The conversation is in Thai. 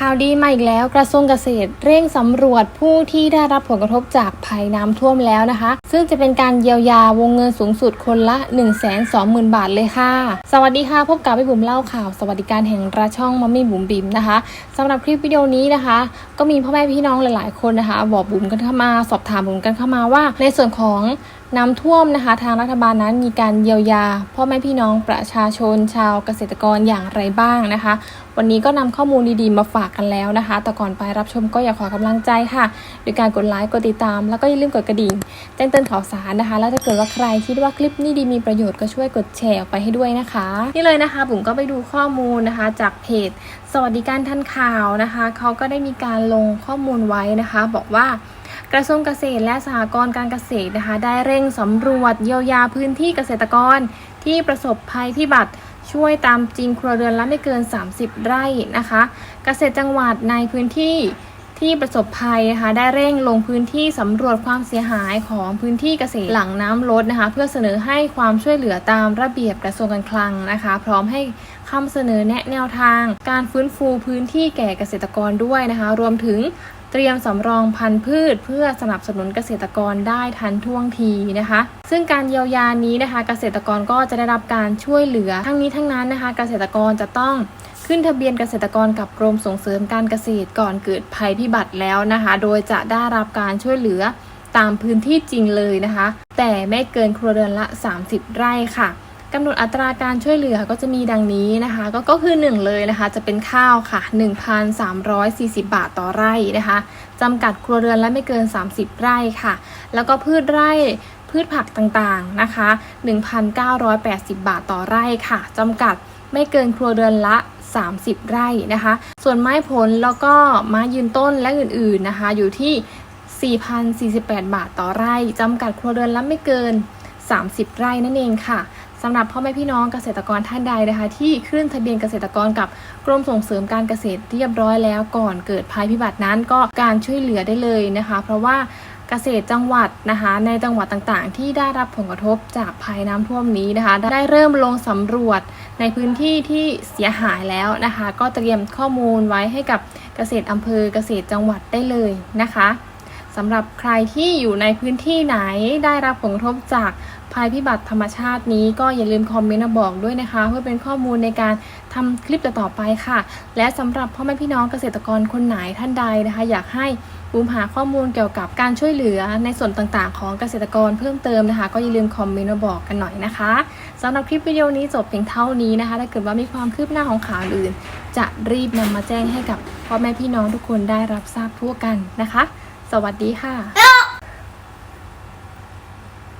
ข่าวดีมาอีกแล้วกระทรวงเกษตรเร่งสำรวจผู้ที่ได้รับผลกระทบจากภัยน้ำท่วมแล้วนะคะ ซึ่งจะเป็นการเยียวยาวงเงินสูงสุดคนละ 1 2 0 0 0 0 บาทเลยค่ะ สวัสดีค่ะ พบกับพี่บุ๋มเล่าข่าว สวัสดิการแห่งรัฐช่องมัมมี่บุ๋มบิมนะคะสำหรับคลิปวิดีโอนี้นะคะ ก็มีพ่อแม่พี่น้องหลาย ๆ คนนะคะ บอกบุ๋มกันเข้ามา สอบถามบุ๋มกันเข้ามาว่า ในส่วนของน้ำท่วมนะคะ ทางรัฐบาลนั้นมีการเยียวยา พ่อแม่พี่น้องประชาชนชาวเกษตรกรอย่างไรบ้างนะคะ วันนี้ก็นำข้อมูลดีๆมาฝากกันแล้วนะคะ แต่ก่อนไปรับชมก็อยากขอกำลังใจค่ะโดยการกดไลค์กดติดตาม แล้วก็อย่าลืมกดกระดิ่งแจ้งเตือนข่าวสารนะคะ แล้วถ้าเกิดว่าใครคิดว่าคลิปนี้ดีมีประโยชน์ก็ช่วยกดแชร์ออกไปให้ด้วยนะคะ นี่เลยนะคะบุ๋มก็ไปดูข้อมูลนะคะ จากเพจ สวัสดิการทันข่าวนะคะเขาก็ได้มีการลงข้อมูลไว้นะคะ บอกว่า กระทรวงเกษตรและสหกรณ์การเกษตรนะคะได้เร่งสำรวจเยียวยาพื้นที่เกษตรกร ที่ประสบภัยพิบัติช่วยตามจริงครัวเรือนละไม่เกิน 30 ไร่นะคะ เกษตรจังหวัดในพื้นที่ที่ประสบภัยนะคะได้เร่งลงพื้นที่สำรวจความเสียหายของพื้นที่เกษตรหลังน้ำลดนะคะ เพื่อเสนอให้ความช่วยเหลือตามระเบียบกระทรวงการคลังนะคะ พร้อมให้คำเสนอแนะแนวทาง การฟื้นฟูพื้นที่แก่เกษตรกรด้วยนะคะ รวมถึง เตรียมสำรองพันธุ์พืช เพื่อสนับสนุนเกษตรกรได้ทันท่วงทีนะคะ ซึ่งการเยียวยานี้นะคะ เกษตรกรก็จะได้รับการช่วยเหลือทั้งนี้ทั้งนั้นนะคะ เกษตรกรจะต้องขึ้นทะเบียนเกษตรกรกับกรมส่งเสริมการเกษตรก่อนเกิดภัยพิบัติแล้วนะคะ โดยจะได้รับการช่วยเหลือตามพื้นที่จริงเลยนะคะ แต่ไม่เกินครัวเรือนละ 30 ไร่ค่ะ กำหนดอัตราการช่วยเหลือก็จะมีดังนี้นะคะ ก็ก็คือ 1 เลยนะคะ จะเป็นข้าวค่ะ 1,340 บาทต่อไร่นะคะจำกัดครัวเรือนและไม่เกิน 30 ไร่ค่ะ แล้วก็พืชไร่พืชผักต่างๆนะคะ 1,980 บาทต่อไร่ค่ะจำกัดไม่เกินครัวเรือนละ 30 ไร่นะคะ ส่วนไม้ผลแล้วก็ไม้ยืนต้นและอื่นๆนะคะ อยู่ที่4,048 บาทต่อไร่จำกัดครัวเรือนละไม่เกิน 30 ไร่นั่นเองค่ะ สำหรับพ่อแม่พี่น้องเกษตรกรท่านใดนะคะ ที่ขึ้นทะเบียนเกษตรกรกับกรมส่งเสริมการเกษตรเรียบร้อยแล้วก่อนเกิดภัยพิบัตินั้นก็การช่วยเหลือได้เลยนะคะ เพราะว่าเกษตรจังหวัดนะคะ ในจังหวัดต่างๆ ที่ได้รับผลกระทบจากภัยน้ำท่วมนี้นะคะ ได้เริ่มลงสำรวจในพื้นที่ที่เสียหายแล้วนะคะ ก็เตรียมข้อมูลไว้ให้กับเกษตรอำเภอเกษตรจังหวัดได้เลยนะคะสำหรับใครที่อยู่ในพื้นที่ไหนได้รับผลกระทบจาก ภัยพิบัติธรรมชาตินี้ก็อย่าลืมคอมเมนต์มาบอกด้วยนะคะ เพื่อเป็นข้อมูลในการทำคลิปต่อไปค่ะ และสำหรับพ่อแม่พี่น้องเกษตรกรคนไหนท่านใดนะคะ อยากให้บูมหาข้อมูลเกี่ยวกับการช่วยเหลือในส่วนต่างๆ ของเกษตรกรเพิ่มเติมนะคะ ก็อย่าลืมคอมเมนต์มาบอกกันหน่อยนะคะสำหรับคลิปวิดีโอนี้จบเพียงเท่านี้นะคะ ถ้าเกิดว่ามีความคืบหน้าของข่าวอื่น จะรีบนำมาแจ้งให้กับพ่อแม่พี่น้องทุกคนได้รับทราบทั่วกันนะคะ สวัสดีค่ะ